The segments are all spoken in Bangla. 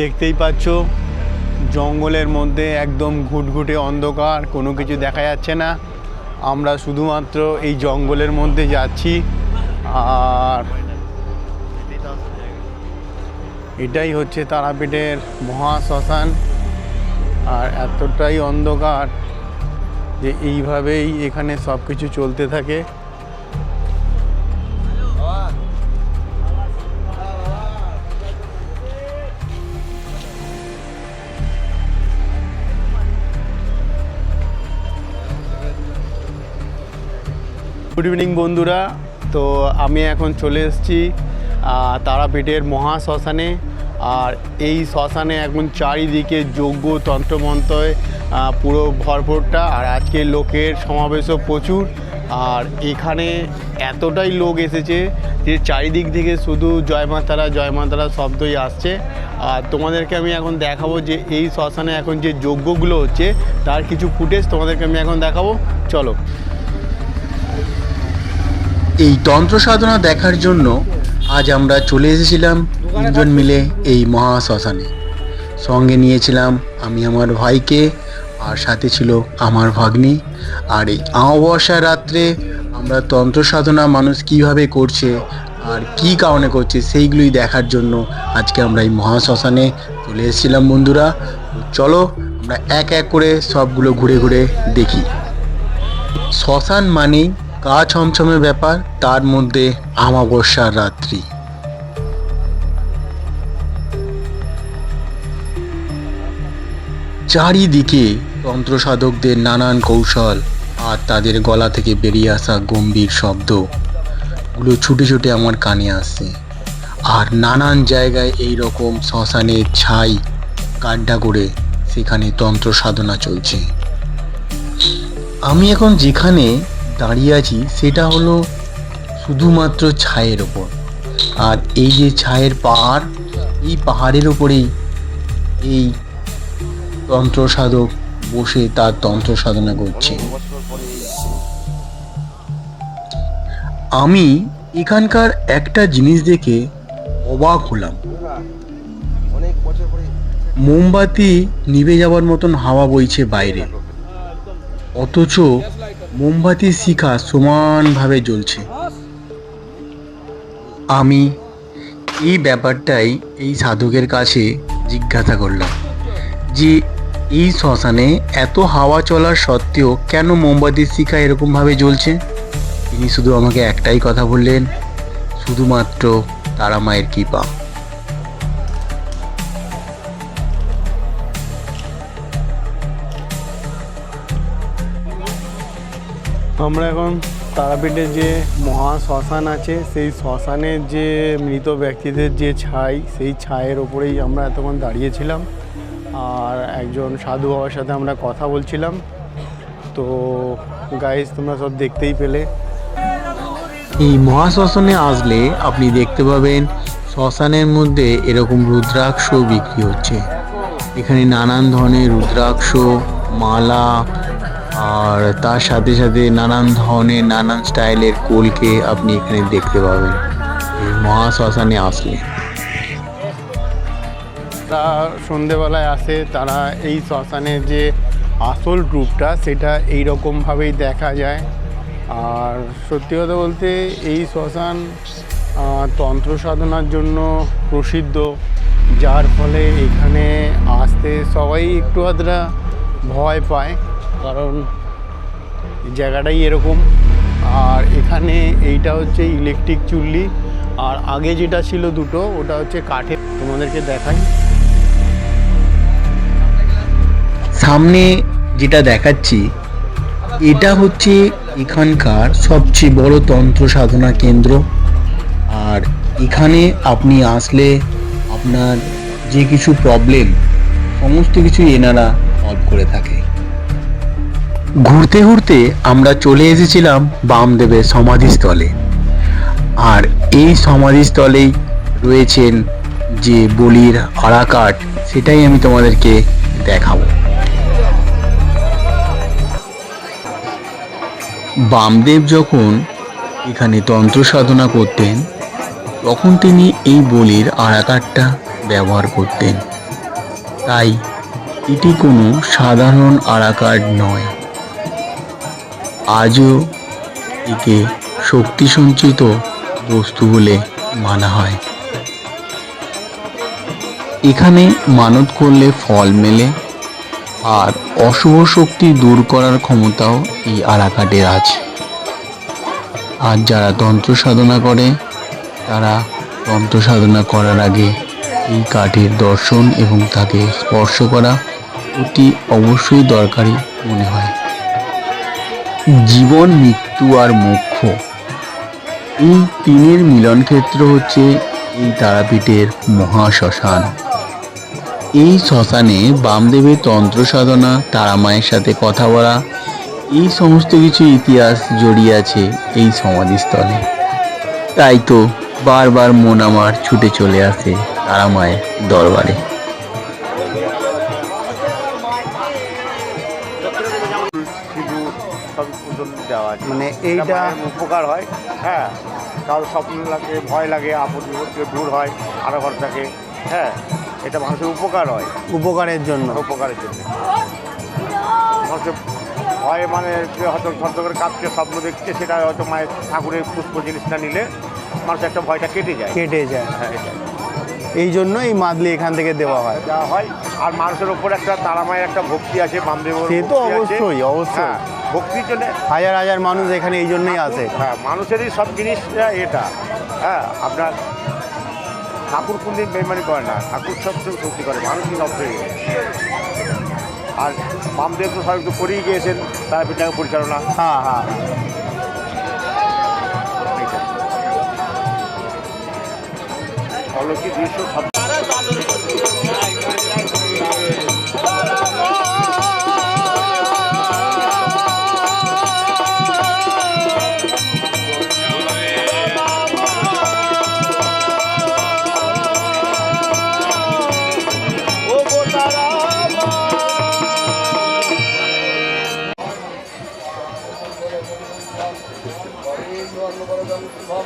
দেখতেই পাচ্ছ, জঙ্গলের মধ্যে একদম ঘুটঘুটে অন্ধকার, কোনো কিছু দেখা যাচ্ছে না। আমরা শুধুমাত্র এই জঙ্গলের মধ্যে যাচ্ছি, আর এটাই হচ্ছে তারাপীঠের মহা শ্মশান আর এতটাই অন্ধকার যে এইভাবেই এখানে সব কিছু চলতে থাকে। গুড ইভিনিং বন্ধুরা। তো আমি এখন চলে এসেছি তারাপীঠের মহা শ্মশানে। আর এই শ্মশানে এখন চারিদিকে যজ্ঞ, তন্ত্রমন্ত্রয় পুরো ভরপুরটা। আর আজকে লোকের সমাবেশও প্রচুর। আর এখানে এতটাই লোক এসেছে যে চারিদিক থেকে শুধু জয় মাতারা জয় মাতারা শব্দই আসছে। আর তোমাদেরকে আমি এখন দেখাবো যে এই শ্মশানে এখন যে যজ্ঞগুলো হচ্ছে, তার কিছু ফুটেজ তোমাদেরকে আমি এখন দেখাবো। চলো। এই তন্ত্র সাধনা দেখার জন্য আজ আমরা চলে এসেছিলাম তিনজন মিলে এই মহা শ্মশানে সঙ্গে নিয়েছিলাম আমি আমার ভাইকে, আর সাথে ছিল আমার ভাগ্নি। আর এই অমাবস্যার রাত্রে আমরা তন্ত্র সাধনা মানুষ কীভাবে করছে, আর কি কারণে করছে, সেইগুলোই দেখার জন্য আজকে আমরা এই মহা শ্মশানে চলে এসেছিলাম বন্ধুরা। চলো আমরা এক এক করে সবগুলো ঘুরে ঘুরে দেখি। শ্মশান মানেই গা ছমছমে ব্যাপার, তার মধ্যে আমাবস্যার রাত্রি। চারিদিকে তন্ত্র সাধকদের নানান কৌশল আর তাদের গলা থেকে বেরিয়ে আসা গম্ভীর শব্দ। গুলো ছুটে ছুটে আমার কানে আসছে। আর নানান জায়গায় এই রকম শ্মশানের ছাই, গাড্ডা করে সেখানে তন্ত্র সাধনা চলছে। আমি এখন যেখানে দাঁড়িয়ে আছি সেটা হলো শুধুমাত্র ছায়ের ওপর। আর এই যে ছায়ের পাহাড়, এই পাহাড়ের ওপরেই এই তন্ত্র সাধক বসে তার তন্ত্র সাধনা করছে। আমি এখানকার একটা জিনিস দেখে অবাক হলাম। মোমবাতি নিভে যাওয়ার মতন হাওয়া বইছে বাইরে। অথচ মোমবাতির শিখা সমানভাবে জ্বলছে। আমি এই ব্যাপারটাই এই সাধকের কাছে জিজ্ঞাসা করলাম যে, এই শ্মশানে এত হাওয়া চলার সত্ত্বেও কেন মোমবাতির শিখা এরকমভাবে জ্বলছে? তিনি শুধু আমাকে একটাই কথা বললেন, শুধুমাত্র তারা মায়ের কৃপা। আমরা এখন তারাপীঠে যে মহা শ্মশান আছে, সেই শ্মশানের যে মৃত ব্যক্তিদের যে ছাই, সেই ছায়ের ওপরেই আমরা এতক্ষণ দাঁড়িয়েছিলাম আর একজন সাধু বাবার সাথে আমরা কথা বলছিলাম। তো গাইজ তোমরা সব দেখতেই পেলে। এই মহাশ্মশানে আসলে আপনি দেখতে পাবেন, শ্মশানের মধ্যে এরকম রুদ্রাক্ষ বিক্রি হচ্ছে। এখানে নানান ধরনের রুদ্রাক্ষ, মালা আর তার সাথে সাথে নানান ধরনের, নানান স্টাইলের কোলকে আপনি এখানে দেখতে পাবেন। মহাশ্মশানে আসলে। তারা সন্ধেবেলায় আসে, তারা এই শ্মশানের যে আসল রূপটা, সেটা এই রকমভাবেই দেখা যায়। আর সত্যি কথা বলতে, এই শ্মশান তন্ত্র সাধনার জন্য প্রসিদ্ধ। যার ফলে এখানে আসতে সবাই একটু আধরা ভয় পায়। কারণ জায়গাটাই এরকম। আর এখানে এইটা হচ্ছে ইলেকট্রিক চুল্লি। আর আগে যেটা ছিল দুটো, ওটা হচ্ছে কাঠের। তোমাদেরকে দেখাই। সামনে যেটা দেখাচ্ছি, এটা হচ্ছে এখানকার সবচেয়ে বড় তন্ত্র সাধনা কেন্দ্র। আর এখানে আপনি আসলে আপনার যে কিছু প্রবলেম সমস্ত কিছু এনারা সলভ করে থাকে। ঘুরতে ঘুরতে আমরা চলে এসেছিলাম বামদেবের সমাধিস্থলে। আর এই সমাধিস্থলেই রয়েছেন যে বলির আড়াকাঠ সেটাই আমি তোমাদেরকে দেখাবো। বামদেব যখন এখানে তন্ত্র সাধনা করতেন, তখন তিনি এই বলির আড়াকাঠটা ব্যবহার করতেন। তাই এটি কোনো সাধারণ আরাকার্ড নয়। আজও একে শক্তি সঞ্চিত বস্তু বলে মানা হয়। এখানে মানত করলে ফল মেলে, আর অশুভ শক্তি দূর করার ক্ষমতাও এই আরাকাটের আছে। আর যারা তন্ত্র সাধনা করে, তারা তন্ত্র সাধনা করার আগে এই কাঠের দর্শন এবং তাকে স্পর্শ করা অতি অবশ্যই দরকারি মনে হয়। জীবন, মৃত্যু আর মোক্ষ। এই তিনের মিলন ক্ষেত্র হচ্ছে এই তারাপীঠের মহাশ্মশান। এই শ্মশানে বামদেবের তন্ত্র সাধনা, তারামায়ের সাথে কথা বলা, এই সমস্ত কিছু ইতিহাস জড়িয়ে আছে এই সমাধিস্থলে। তাই তো বারবার মন আমার ছুটে চলে আসে তারামায়ের দরবারে। সব ওজন দেওয়া আছে। মানে এইটা উপকার হয় হ্যাঁ। কারও স্বপ্ন লাগে ভয় লাগে আপদ বিপদ দূর হয় আরও ঘর থাকে হ্যাঁ। এটা মানুষের উপকার হয়। উপকারের জন্য। উপকারের জন্য। মানুষের ভয় মানে হয়তো ধর করে কাঁপছে স্বপ্ন দেখছে সেটা হয়তো মায়ের ঠাকুরের পুষ্প জিনিসটা নিলে মানুষের একটা ভয়টা কেটে যায়। কেটে যায়। হ্যাঁ এটা। এই জন্য এই মাদলি এখান থেকে দেওয়া হয়। দেওয়া হয়। আর মানুষের ওপর একটা তারা মায়ের একটা ভক্তি আছে বামদেব সে তো অবশ্যই, অবশ্যই। ভক্তির জন্য? হাজার হাজার মানুষ এখানে এই জন্যই আসে হ্যাঁ মানুষেরই সব জিনিসটা এটা। হ্যাঁ আপনার ঠাকুর কোনদিন বেমানি করে না ঠাকুর সব কিছু সত্যি করে মানুষই সব থেকে আর বামদেব তো সব একটু করেই গিয়েছেন তারা পিঠাকে পরিচালনা। হ্যাঁ হ্যাঁ। অলৌকিক দৃশ্য সব jogando futebol.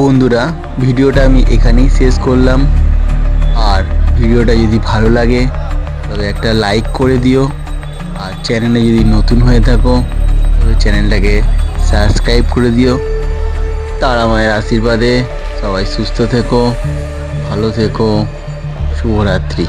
বন্ধুরা, ভিডিওটা আমি এখানেই শেষ করলাম। আর ভিডিওটা যদি ভালো লাগে, তবে একটা লাইক করে দিও। আর চ্যানেলে যদি নতুন হয়ে থাকো, তবে চ্যানেলটাকে সাবস্ক্রাইব করে দিও। তারা মায়ের আশীর্বাদে সবাই সুস্থ থেকো, ভালো থেকো। শুভরাত্রি।